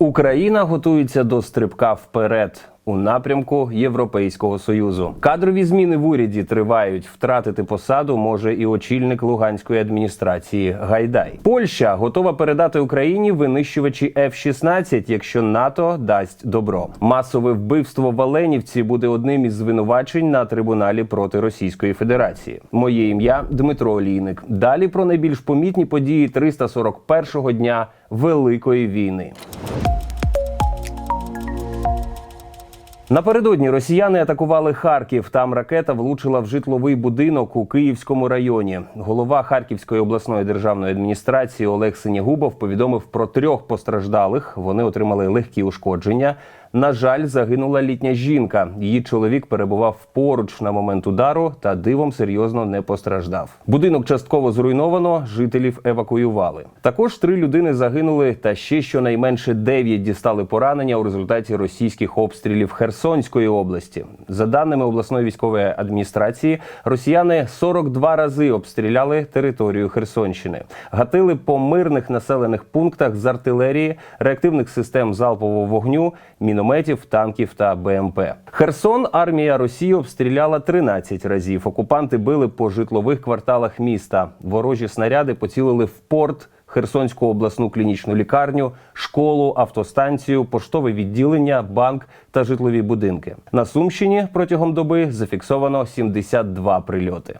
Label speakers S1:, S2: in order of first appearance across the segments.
S1: Україна готується до стрибка вперед у напрямку Європейського союзу. Кадрові зміни в уряді тривають. Втратити посаду може і очільник Луганської адміністрації Гайдай. Польща готова передати Україні винищувачі F-16, якщо НАТО дасть добро. Масове вбивство в Оленівці буде одним із звинувачень на трибуналі проти Російської Федерації. Моє ім'я Дмитро Олійник. Далі про найбільш помітні події 341-го дня Великої війни. Напередодні росіяни атакували Харків. Там ракета влучила в житловий будинок у Київському районі. Голова Харківської обласної державної адміністрації Олег Синягубов повідомив про трьох постраждалих. Вони отримали легкі ушкодження. На жаль, загинула літня жінка. Її чоловік перебував поруч на момент удару та дивом серйозно не постраждав. Будинок частково зруйновано, жителів евакуювали. Також три людини загинули, та ще щонайменше дев'ять дістали поранення у результаті російських обстрілів Херсонської області. За даними обласної військової адміністрації, росіяни 42 рази обстріляли територію Херсонщини, гатили по мирних населених пунктах з артилерії, реактивних систем залпового вогню, мінометів, танків та БМП. Херсон армія Росії обстріляла 13 разів. Окупанти били по житлових кварталах міста. Ворожі снаряди поцілили в порт. Херсонську обласну клінічну лікарню, школу, автостанцію, поштове відділення, банк та житлові будинки. На Сумщині протягом доби зафіксовано 72 прильоти.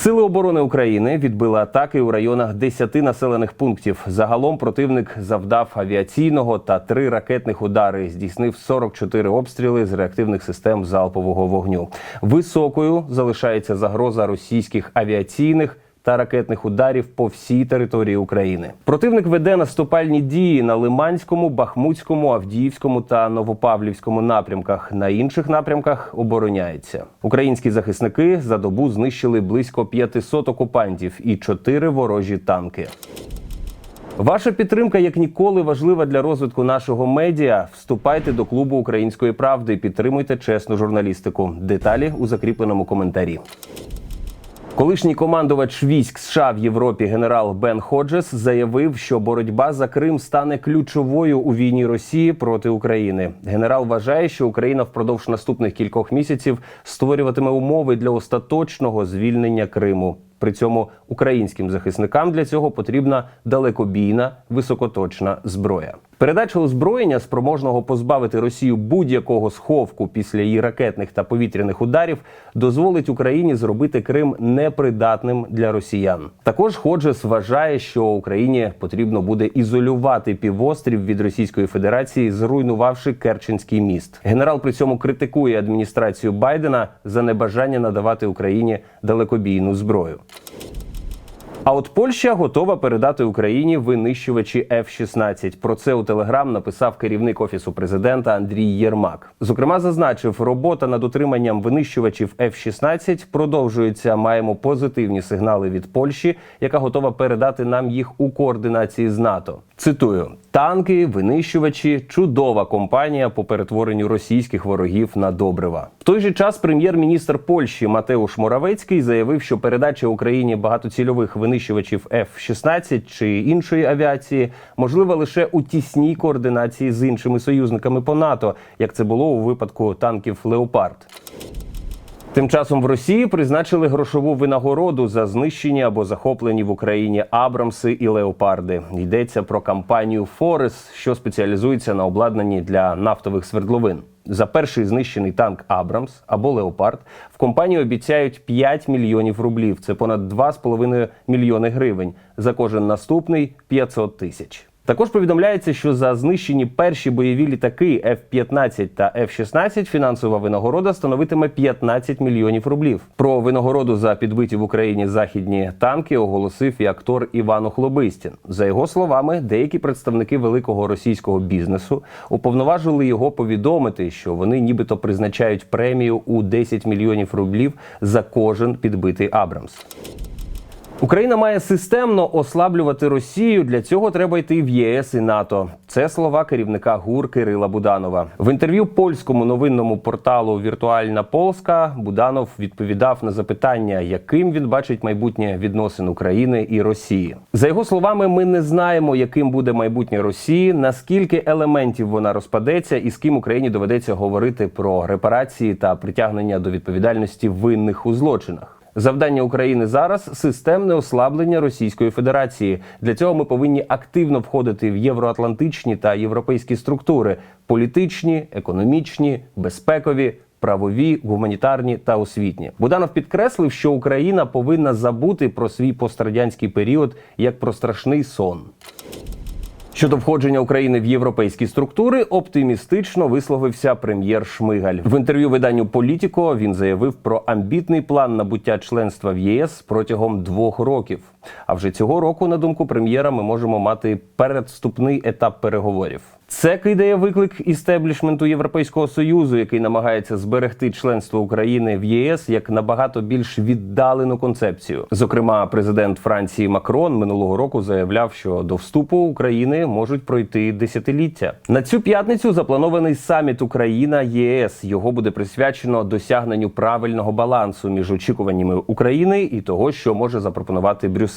S1: Сили оборони України відбили атаки у районах 10 населених пунктів. Загалом противник завдав авіаційного та три ракетних удари. Здійснив 44 обстріли з реактивних систем залпового вогню. Високою залишається загроза російських авіаційних. Та ракетних ударів по всій території України противник веде наступальні дії на Лиманському, Бахмутському, Авдіївському та Новопавлівському напрямках. На інших напрямках обороняється. Українські захисники за добу знищили близько 500 окупантів і 4 ворожі танки. Ваша підтримка як ніколи важлива для розвитку нашого медіа. Вступайте до клубу української правди, підтримуйте чесну журналістику. Деталі у закріпленому коментарі. Колишній командувач військ США в Європі генерал Бен Ходжес заявив, що боротьба за Крим стане ключовою у війні Росії проти України. Генерал вважає, що Україна впродовж наступних кількох місяців створюватиме умови для остаточного звільнення Криму. При цьому українським захисникам для цього потрібна далекобійна високоточна зброя. Передача озброєння, спроможного позбавити Росію будь-якого сховку після її ракетних та повітряних ударів, дозволить Україні зробити Крим непридатним для росіян. Також Ходжес вважає, що Україні потрібно буде ізолювати півострів від Російської Федерації, зруйнувавши Керченський міст. Генерал при цьому критикує адміністрацію Байдена за небажання надавати Україні далекобійну зброю. А от Польща готова передати Україні винищувачі F-16. Про це у Телеграм написав керівник офісу президента Андрій Єрмак. Зокрема, зазначив, робота над утриманням винищувачів F-16 продовжується. Маємо позитивні сигнали від Польщі, яка готова передати нам їх у координації з НАТО. Цитую: танки, винищувачі, чудова компанія по перетворенню російських ворогів на добрива. В той же час прем'єр-міністр Польщі Матеуш Моравецький заявив, що передача Україні багатоцільових винищувачів F-16 чи іншої авіації можлива лише у тісній координації з іншими союзниками по НАТО, як це було у випадку танків Леопард. Тим часом в Росії призначили грошову винагороду за знищені або захоплені в Україні Абрамси і Леопарди. Йдеться про компанію Форес, що спеціалізується на обладнанні для нафтових свердловин. За перший знищений танк Абрамс або Леопард в компанії обіцяють 5 мільйонів рублів. Це понад 2,5 мільйони гривень. За кожен наступний 500 тисяч. Також повідомляється, що за знищені перші бойові літаки F-15 та F-16 фінансова винагорода становитиме 15 мільйонів рублів. Про винагороду за підбиті в Україні західні танки оголосив і актор Іван Охлобистін. За його словами, деякі представники великого російського бізнесу уповноважили його повідомити, що вони нібито призначають премію у 10 мільйонів рублів за кожен підбитий Абрамс. Україна має системно ослаблювати Росію. Для цього треба йти в ЄС і НАТО. Це слова керівника ГУР Кирила Буданова. В інтерв'ю польському новинному порталу Віртуальна Полська Буданов відповідав на запитання, яким він бачить майбутнє відносин України і Росії. За його словами, ми не знаємо, яким буде майбутнє Росії, наскільки елементів вона розпадеться, і з ким Україні доведеться говорити про репарації та притягнення до відповідальності винних у злочинах. Завдання України зараз системне ослаблення Російської Федерації. Для цього ми повинні активно входити в євроатлантичні та європейські структури: політичні, економічні, безпекові. Правові, гуманітарні та освітні Буданов підкреслив, що Україна повинна забути про свій пострадянський період як про страшний сон. Щодо входження України в європейські структури, оптимістично висловився прем'єр Шмигаль. В інтерв'ю виданню Політіко він заявив про амбітний план набуття членства в ЄС протягом двох років. А вже цього року, на думку прем'єра, ми можемо мати передступний етап переговорів. Це кидає виклик істеблішменту Європейського союзу, який намагається зберегти членство України в ЄС як набагато більш віддалену концепцію. Зокрема, президент Франції Макрон минулого року заявляв, що до вступу України можуть пройти десятиліття. На цю п'ятницю запланований саміт Україна ЄС. Його буде присвячено досягненню правильного балансу між очікуваннями України і того, що може запропонувати Брюссель.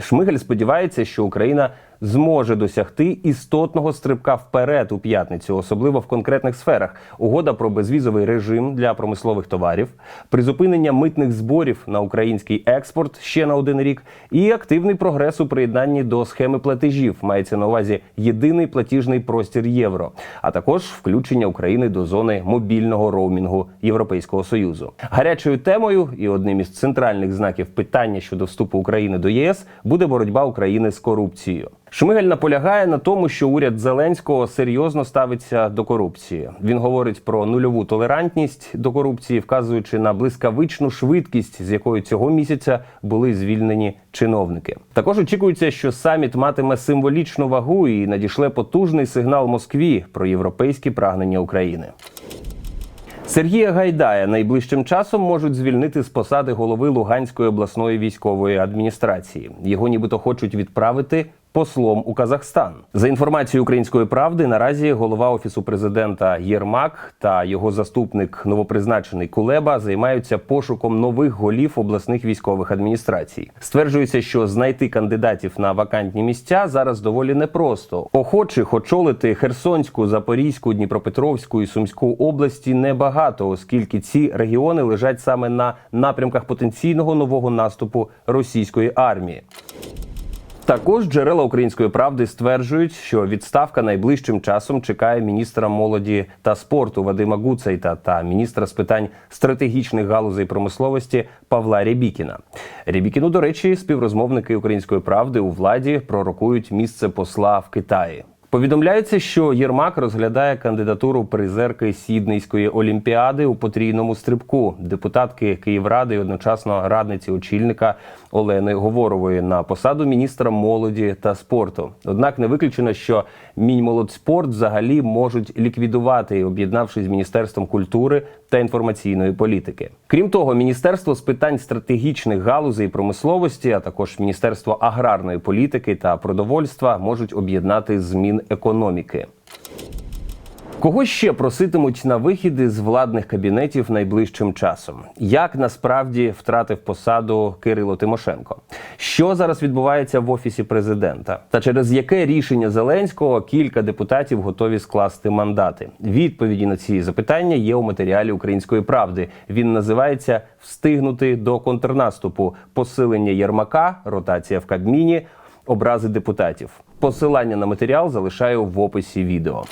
S1: Шмигаль сподівається, що Україна зможе досягти істотного стрибка вперед у п'ятницю, особливо в конкретних сферах. Угода про безвізовий режим для промислових товарів, призупинення митних зборів на український експорт ще на один рік, і активний прогрес у приєднанні до схеми платежів. Мається на увазі єдиний платіжний простір євро, а також включення України до зони мобільного роумінгу Європейського союзу. Гарячою темою і одним із центральних знаків питання щодо вступу України до ЄС буде боротьба України з корупцією. Шмигаль наполягає на тому, що уряд Зеленського серйозно ставиться до корупції. Він говорить про нульову толерантність до корупції, вказуючи на блискавичну швидкість, з якою цього місяця були звільнені чиновники. Також очікується, що саміт матиме символічну вагу і надішле потужний сигнал Москві про європейські прагнення України. Сергія Гайдая найближчим часом можуть звільнити з посади голови Луганської обласної військової адміністрації. Його нібито хочуть відправити послом у Казахстан. За інформацією української правди, наразі голова офісу президента Єрмак та його заступник новопризначений Кулеба займаються пошуком нових голів обласних військових адміністрацій. Стверджується, що знайти кандидатів на вакантні місця зараз доволі непросто. Охочих очолити Херсонську, Запорізьку, Дніпропетровську і Сумську області небагато, оскільки ці регіони лежать саме на напрямках потенційного нового наступу російської армії. Також джерела української правди стверджують, що відставка найближчим часом чекає міністра молоді та спорту Вадима Гуцейта та міністра з питань стратегічних галузей промисловості Павла Рябікіна. Рябікіну, до речі, співрозмовники української правди у владі пророкують місце посла в Китаї. Повідомляється, що Єрмак розглядає кандидатуру призерки Сіднейської олімпіади у потрійному стрибку депутатки Київради і одночасно радниці очільника Олени Говорової на посаду міністра молоді та спорту. Однак не виключено, що Міньмолодспорт взагалі можуть ліквідувати, об'єднавшись з міністерством культури та інформаційної політики. Крім того, міністерство з питань стратегічних галузей промисловості, а також міністерство аграрної політики та продовольства можуть об'єднати змін економіки. Кого ще проситимуть на вихід з владних кабінетів найближчим часом? Як насправді втратив посаду Кирило Тимошенко? Що зараз відбувається в офісі президента? Та через яке рішення Зеленського кілька депутатів готові скласти мандати? Відповіді на ці запитання є у матеріалі Української правди. Він називається Встигнути до контрнаступу, посилення Єрмака, ротація в Кабміні, образи депутатів. Посилання на матеріал залишаю в описі відео.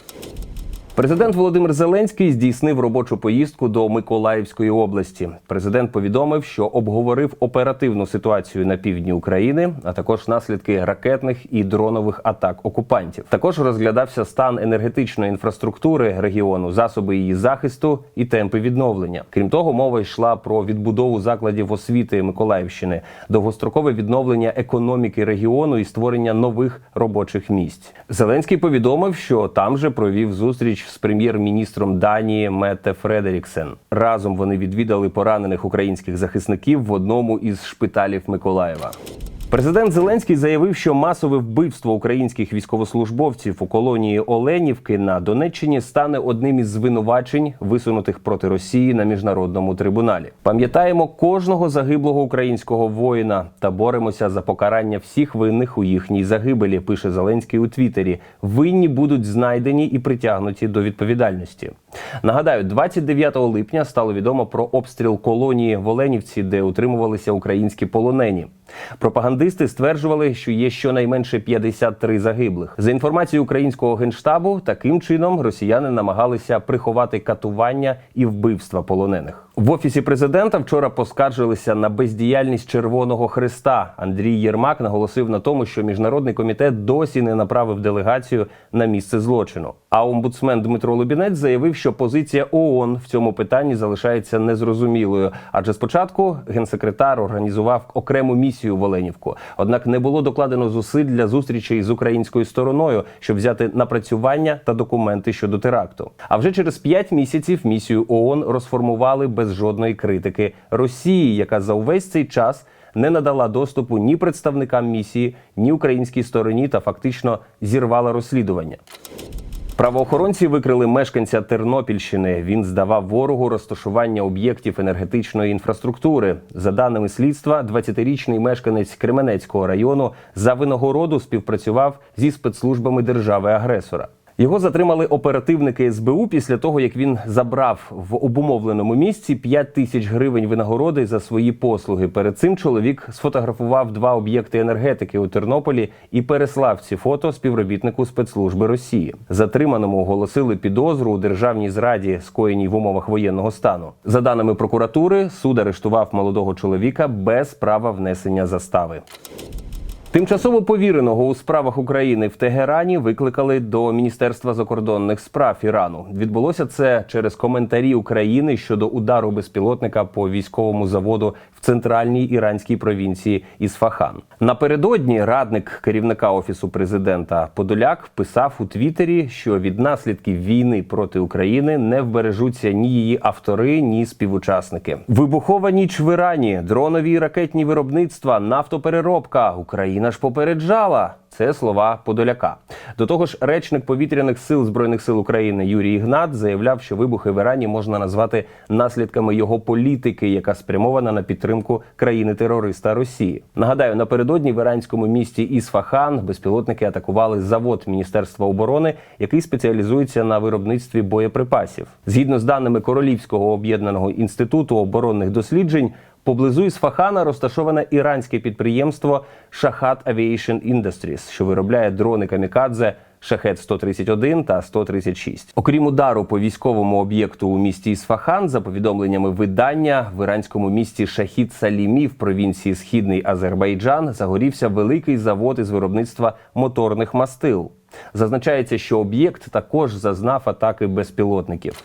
S1: Президент Володимир Зеленський здійснив робочу поїздку до Миколаївської області. Президент повідомив, що обговорив оперативну ситуацію на півдні України, а також наслідки ракетних і дронових атак окупантів. Також розглядався стан енергетичної інфраструктури регіону, засоби її захисту і темпи відновлення. Крім того, мова йшла про відбудову закладів освіти Миколаївщини, довгострокове відновлення економіки регіону і створення нових робочих місць. Зеленський повідомив, що там же провів зустріч з прем'єр-міністром Данії Мете Фредеріксен. Разом вони відвідали поранених українських захисників в одному із шпиталів Миколаєва. Президент Зеленський заявив, що масове вбивство українських військовослужбовців у колонії Оленівки на Донеччині стане одним із звинувачень, висунутих проти Росії на міжнародному трибуналі. Пам'ятаємо кожного загиблого українського воїна та боремося за покарання всіх винних у їхній загибелі. Пише Зеленський у Твіттері. Винні будуть знайдені і притягнуті до відповідальності. Нагадаю, 29 липня стало відомо про обстріл колонії в Оленівці, де утримувалися українські полонені. Пропагандисти стверджували, що є щонайменше 53 загиблих. За інформацією українського генштабу, таким чином росіяни намагалися приховати катування і вбивства полонених. В офісі президента вчора поскаржилися на бездіяльність Червоного Христа. Андрій Єрмак наголосив на тому, що міжнародний комітет досі не направив делегацію на місце злочину. А омбудсмен Дмитро Лубінець заявив, що позиція ООН в цьому питанні залишається незрозумілою, адже спочатку генсекретар організував окрему місію в Оленівку. Однак не було докладено зусиль для зустрічей з українською стороною, щоб взяти напрацювання та документи щодо теракту. А вже через п'ять місяців місію ООН розформували без жодної критики Росії, яка за увесь цей час не надала доступу ні представникам місії, ні українській стороні та фактично зірвала розслідування. Правоохоронці викрили мешканця Тернопільщини. Він здавав ворогу розташування об'єктів енергетичної інфраструктури. За даними слідства, 20-річний мешканець Кременецького району за винагороду співпрацював зі спецслужбами держави-агресора. Його затримали оперативники СБУ після того, як він забрав в обумовленому місці 5 тисяч гривень винагороди за свої послуги. Перед цим чоловік сфотографував два об'єкти енергетики у Тернополі і переслав ці фото співробітнику спецслужби Росії. Затриманому оголосили підозру у державній зраді, скоєній в умовах воєнного стану. За даними прокуратури, суд арештував молодого чоловіка без права внесення застави. Тимчасово повіреного у справах України в Тегерані викликали до Міністерства закордонних справ Ірану. Відбулося це через коментарі України щодо удару безпілотника по військовому заводу центральній іранській провінції Ісфахан. Напередодні радник керівника офісу президента Подоляк писав у Твіттері, що від наслідків війни проти України не вбережуться ні її автори, ні співучасники. Вибухова ніч в Ірані, дронові і ракетні виробництва, нафтопереробка. Україна ж попереджала. Це слова Подоляка. До того ж, речник повітряних сил збройних сил України Юрій Ігнат заявляв, що вибухи в Ірані можна назвати наслідками його політики, яка спрямована на підтримку країни-терориста Росії. Нагадаю, напередодні в іранському місті Ісфахан безпілотники атакували завод Міністерства оборони, який спеціалізується на виробництві боєприпасів. Згідно з даними Королівського об'єднаного інституту оборонних досліджень. Поблизу Ісфахана розташоване іранське підприємство Шахат Aviation Industries, що виробляє дрони камікадзе Шахет 131 та 136. Окрім удару по військовому об'єкту у місті Ісфахан, за повідомленнями видання в іранському місті Шахід Салімі в провінції Східний Азербайджан загорівся великий завод із виробництва моторних мастил. Зазначається, що об'єкт також зазнав атаки безпілотників.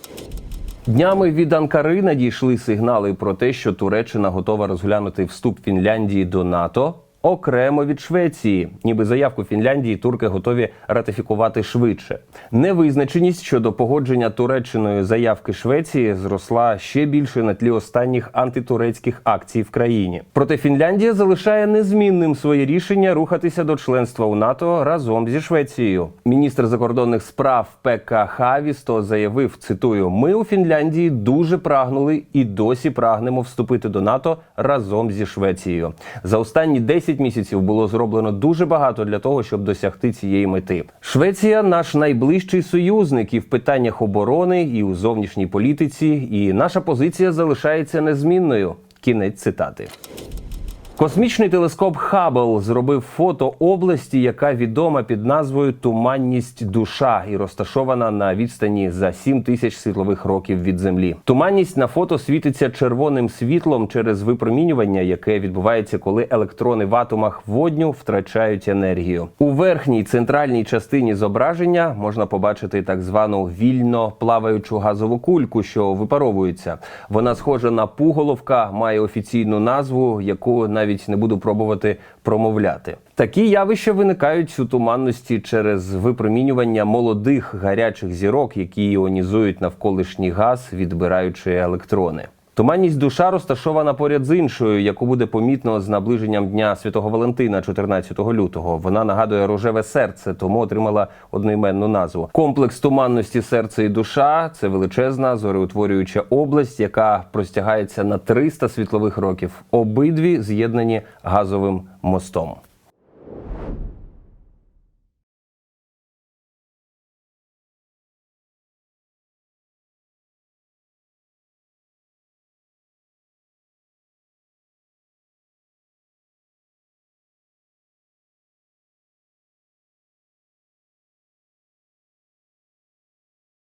S1: Днями від Анкари надійшли сигнали про те, що Туреччина готова розглянути вступ Фінляндії до НАТО окремо від Швеції. Ніби заявку Фінляндії турки готові ратифікувати швидше. Невизначеність щодо погодження Туреччиною заявки Швеції зросла ще більше на тлі останніх антитурецьких акцій в країні. Проте Фінляндія залишає незмінним своє рішення рухатися до членства у НАТО разом зі Швецією. Міністр закордонних справ Пекка Хавісто заявив: цитую: Ми у Фінляндії дуже прагнули і досі прагнемо вступити до НАТО разом зі Швецією. За останні 10 місяців було зроблено дуже багато для того, щоб досягти цієї мети. Швеція наш найближчий союзник і в питаннях оборони, і у зовнішній політиці, і наша позиція залишається незмінною. Кінець цитати. Космічний телескоп Хаббл зробив фото області, яка відома під назвою Туманність душа і розташована на відстані за 7 тисяч світлових років від землі. Туманність на фото світиться червоним світлом через випромінювання, яке відбувається, коли електрони в атомах водню втрачають енергію. У верхній центральній частині зображення можна побачити так звану вільно плаваючу газову кульку, що випаровується. Вона схожа на пуголовка, має офіційну назву, яку навіть навіть не буду пробувати промовляти. Такі явища виникають у туманності через випромінювання молодих гарячих зірок, які іонізують навколишній газ, відбираючи електрони. Туманність душа розташована поряд з іншою, яку буде помітно з наближенням Дня Святого Валентина, 14 лютого. Вона нагадує рожеве серце, тому отримала одноіменну назву. Комплекс туманності серце і душа це величезна зореутворююча область, яка простягається на 300 світлових років. Обидві з'єднані газовим мостом.